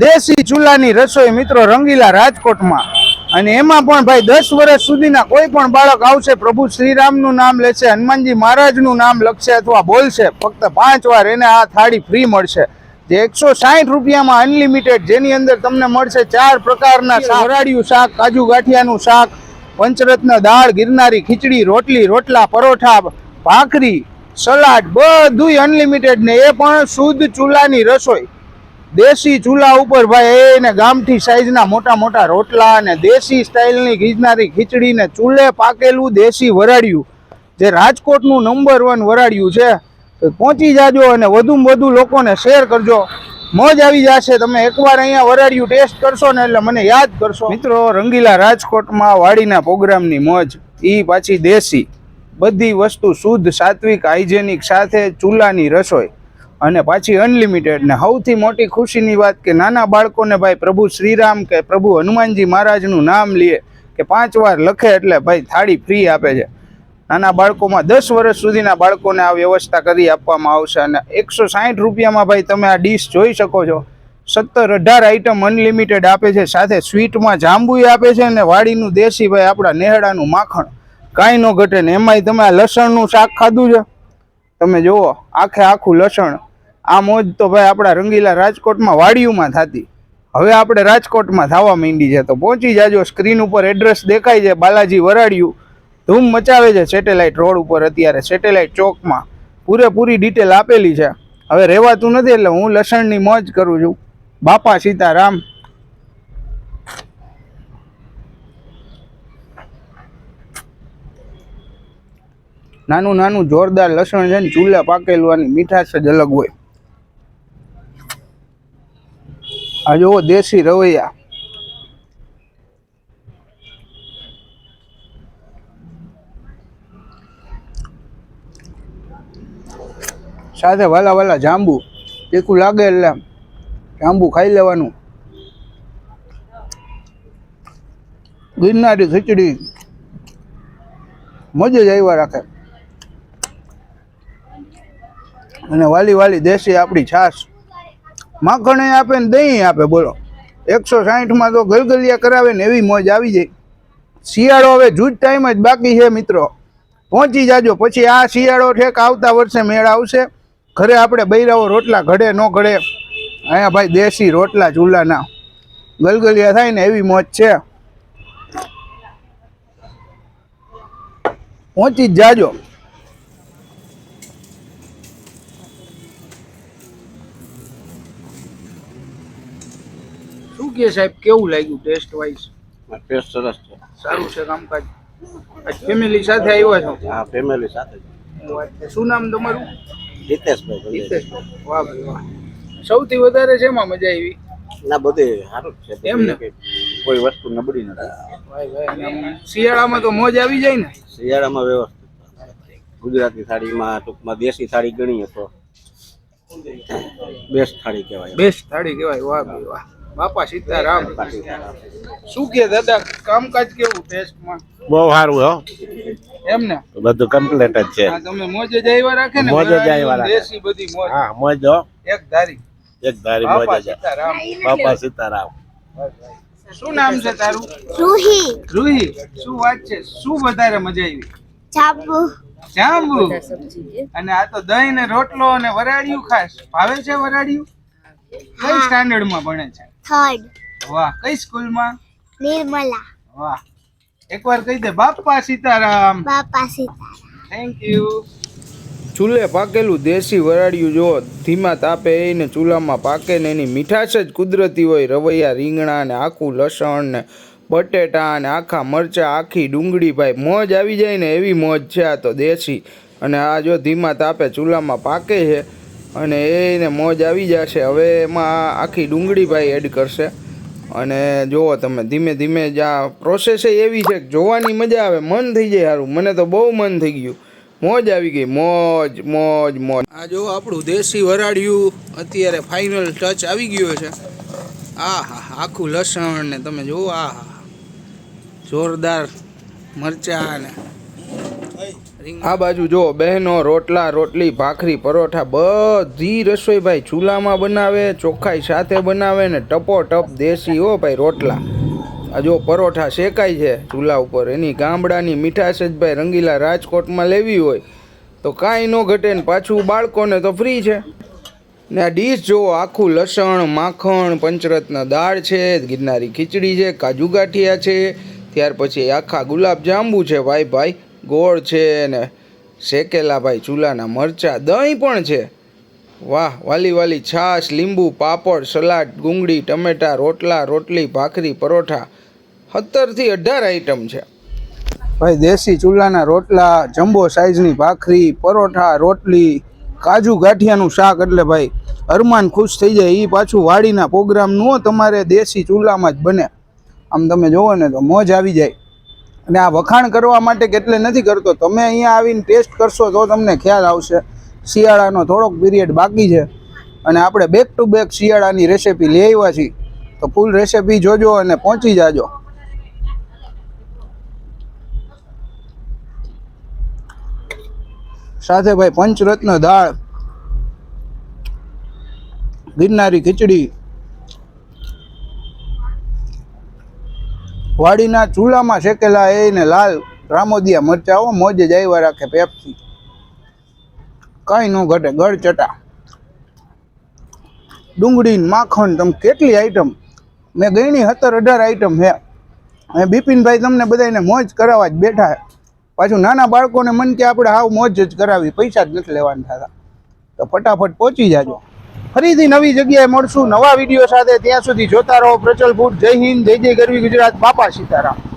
દેશી ચૂલાની રસોઈ મિત્રો રંગીલા રાજકોટમાં. અને એમાં પણ ભાઈ દસ વર્ષ સુધીના કોઈ પણ બાળક આવશે, પ્રભુ શ્રીરામનું નામ લેશે, હનુમાનજી મહારાજનું નામ લખશે અથવા બોલશે, ફક્ત પાંચ વાર એને આ થાળી ફ્રી મળશે. જે એકસો સાઠ રૂપિયામાં અનલિમિટેડ જેની અંદર તમને મળશે ચાર પ્રકારના શાક. વરાળિયું શાક, કાજુ ગાંઠિયાનું શાક, પંચરત્ન દાળ, ગિરનારી ખીચડી, રોટલી, રોટલા, પરોઠા, ભાખરી, સલાડ, બધુંય અનલિમિટેડ ને એ પણ શુદ્ધ ચૂલાની રસોઈ. દેશી ચૂલા ઉપર ભાઈ એને ગામઠી સાઈઝના મોટા મોટા રોટલા અને દેશી સ્ટાઇલની ગીજનારી ખીચડી ને ચૂલે પાકેલું દેશી વરાળિયું. જે રાજકોટનું નંબર વન વરાળિયું છે. પહોંચી જાજો અને વધુમાં વધુ લોકોને શેર કરજો. મોજ આવી જશે. તમે એકવાર અહીંયા વરાળિયું ટેસ્ટ કરશો ને એટલે મને યાદ કરશો. મિત્રો, રંગીલા રાજકોટમાં વાડીના પ્રોગ્રામની મોજ. ઈ પાછી દેશી. બધી વસ્તુ શુદ્ધ, સાત્વિક હાઇજેનિક સાથે ચૂલાની રસોઈ. અને પાછી અનલિમિટેડ ને સૌથી મોટી ખુશીની વાત કે નાના બાળકોને ભાઈ પ્રભુ શ્રીરામ કે પ્રભુ હનુમાનજી મહારાજનું નામ લે કે પાંચ વાર લખે એટલે ભાઈ થાળી ફ્રી આપે છે. નાના બાળકોમાં દસ વર્ષ સુધીના બાળકોને આ વ્યવસ્થા કરી આપવામાં આવશે અને એકસો સાહીઠ રૂપિયામાં ભાઈ તમે આ ડીશ જોઈ શકો છો. સત્તર અઢાર આઈટમ અનલિમિટેડ આપે છે, સાથે સ્વીટમાં જાંબુય આપે છે અને વાડીનું દેશી ભાઈ આપણા નેહડાનું માખણ. કાંઈ ન ઘટે ને એમાંય તમે આ લસણનું શાક ખાધું છે. તમે જુઓ, આખે આખું લસણ આ મોજ તો ભાઈ આપણા રંગીલા રાજકોટમાં વાડીઓમાં થતી. હવે આપણે રાજકોટમાં થવા માંડી છે તો પહોંચી જાજો. સ્ક્રીન ઉપર એડ્રેસ દેખાય છે, બાલાજી વરાડિયું. ધૂમ મચાવે છે સેટેલાઇટ રોડ ઉપર અત્યારે, સેટેલાઇટ ચોકમાં. પૂરેપૂરી ડિટેલ આપેલી છે. હવે રહેવાતું નથી એટલે હું લસણની મોજ કરું છું. બાપા સીતારામ. નાનું નાનું જોરદાર લસણ છે ને ચૂલે પાકેલું આની મીઠાશ જ અલગ હોય. આ જુઓ દેશી રવૈયા. સાથે વાલા વાલા જાંબુ. તીખું લાગે એટલે જાંબુ ખાઈ લેવાનું. ગિરનારી ખીચડી. મજા જ આવ્યા રાખે. અને વાલી વાલી દેશી આપણી છાશ. માખણ આપે ને દહીં આપે, બોલો. એકસો સાહીઠમાં તો ગલગલિયા કરાવે ને એવી મોજ આવી જાય. શિયાળો હવે જૂજ ટાઈમ જ બાકી છે મિત્રો. પહોંચી જાજો. પછી આ શિયાળો ઠેક આવતા વર્ષે મેળ આવશે. ઘરે આપણે બૈરાઓ રોટલા ઘડે, ન ઘડે. અહીંયા ભાઈ દેશી રોટલા ચૂલાના. ગલગલિયા થાય ને એવી મોજ છે. પહોંચી જ જાજો. શું કે સાહેબ? કેવું લાગ્યું ટેસ્ટ વાઇઝ ટેસ્ટ સરસ છે. સારું છે કામકાજ? ફેમિલી સાથે આવ્યા છો? હા ફેમિલી સાથે. શું નામ તમારું? હિતેશભાઈ. હિતેશભાઈ. વાહ ભાઈ વાહ. સૌથી વધારે શેમાં મજા આવી? ના બધે સારું છે. એમ ને? કોઈ વસ્તુ નબળી નથી. શિયાળામાં તો મોજ આવી જાય ને? શિયાળામાં વ્યવસ્થિત. ગુજરાતી થાળીમાં ટૂંકમાં દેશી થાળી ગણીએ તો બેસ્ટ થાળી કહેવાય. બેસ્ટ થાળી કહેવાય. વાહ ભાઈ વાહ. બાપા સીતારામ. શું કે દાદા કામકાજ કેવું ટેસ્ટમાં બહુ સારું હો. એમ ને? બધું કમ્પ્લીટ જ છે. હા તમે મોજ જ આવ્યા રાખે ને? મોજે જ આવ્યા રાખે. દેશી બધી મોજ. હા મોજ હો. એક ધારી. એક ધારી મોજ જ. સીતારામ. બાપા સીતારામ. શું નામ છે તારું? રૂહી. રૂહી. શું વાત છે? શું વધારે મજા આવી? ચાબુ જાંબુ? અને આ તો દહીં ને રોટલો અને વરાળિયું ખાસ. ભાવે છે વરાળિયું? કઈ સ્ટાન્ડર્ડમાં ભણે છે? થર્ડ વાહ કઈ સ્કૂલમાં? નિર્મલા. વાહ. એકવાર કહી દે બાપા સીતારામ. બાપા સીતારામ. થેન્ક યુ ચૂલે પાકેલું દેશી વરાળિયું જો ધીમા તાપે એને ચૂલામાં પાકે ને એની મીઠાશ જ કુદરતી હોય. રવૈયા રીંગણા ને આખું લસણ ને બટેટા ને આખા મરચાં આખી ડુંગળી ભાઈ. મોજ આવી જાય ને એવી મોજ છે આ તો દેશી. અને આ જો ધીમા તાપે ચૂલામાં પાકે છે અને એને મોજ આવી જશે. હવે એમાં આખી ડુંગળી ભાઈ એડ કરશે. અને જુઓ તમે, ધીમે ધીમે જ આ પ્રોસેસ એવી છે કે જોવાની મજા આવે, મન થઈ જાય સારું. મને તો બહુ મન થઈ ગયું. મોજ આવી ગઈ. મોજ મોજ મોજ. આ જો આપણું દેશી વરાળિયું અત્યારે ફાઇનલ ટચ આવી ગયો છે. આ હા આખું લસણ ને તમે જુઓ આ જોરદાર મરચાં ને આ બાજુ જો બહેનો રોટલા, રોટલી, ભાખરી, પરોઠા બધી રસોઈ ભાઈ ચૂલામાં બનાવે, ચોખ્ખાઈ સાથે બનાવે ને ટપો ટપ દેશી હો ભાઈ રોટલા. આ જો પરોઠા શેકાય છે ચૂલા ઉપર. એની ગામડાની મીઠાશ જ ભાઈ રંગીલા રાજકોટમાં લેવી હોય તો કાંઈ ન ઘટે ને પાછું બાળકોને તો ફ્રી છે. ને આ ડીશ જુઓ આખું લસણ, માખણ, પંચરત્ન દાળ છે, ગિરનારી ખીચડી છે, કાજુ ગાંઠિયા છે, ત્યાર પછી આખા ગુલાબ જાંબુ છે. ભાઈ ભાઈ ગોળ છે ને શેકેલા ભાઈ ચૂલાના મરચા, દહીં પણ છે. વાહ, વાલી વાલી છાશ, લીંબુ, પાપડ, સલાડ ગુંગળી ટમેટા, રોટલા, રોટલી, ભાખરી, પરોઠા, સત્તરથી અઢાર આઈટમ છે. ભાઈ, દેશી ચૂલાના રોટલા, જમ્બો સાઈઝની ભાખરી, પરોઠા, રોટલી, કાજુ ગાંઠિયાનું શાક એટલે ભાઈ, અરમાન ખુશ થઈ જાય એ પાછું વાડીના પ્રોગ્રામનું તમારે દેશી ચૂલામાં જ બને. આમ તમે જોવો ને તો મોજ આવી જાય. અને આ વખાણ કરવા માટે કેટલે નથી કરતો. તમે અહીંયા આવીને ટેસ્ટ કરશો તો તમને ખ્યાલ આવશે. શિયાળાનો થોડોક પીરિયડ બાકી છે. અને આપણે બેક ટુ બેક શિયાળાની રેસીપી લઈ આવ્યા છીએ. તો ફૂલ રેસીપી જોજો અને પહોંચી જાજો. સાથે ભાઈ પંચરત્ન દાળ, ગિરનારી ખીચડી વાડીના ચૂલામાં શેકેલા એને લાલ રામોદિયા મરચાઓ મોજે જ આવ્યા રાખે પેપ્સી કાંઈ ન ઘટે, ગળ ચટા. ડુંગળી માખણ, તમે કેટલી આઈટમ મેં ગઈની સત્તર અઢાર આઈટમ હે. અને બિપિનભાઈ તમને બધાને મોજ કરાવવા જ બેઠા હે. પાછું નાના બાળકોને મન કે આપણે હાવ મોજ જ કરાવી, પૈસા જ નથી લેવાના થતા. તો ફટાફટ પહોંચી જાજો. ફરીથી નવી જગ્યાએ મળશું. નવા વીડિયો સાથે ત્યાં સુધી જોતા રહો. પ્રચલ ફૂટ જય હિન્દ. જય જય ગરવી ગુજરાત. બાપા સીતારામ.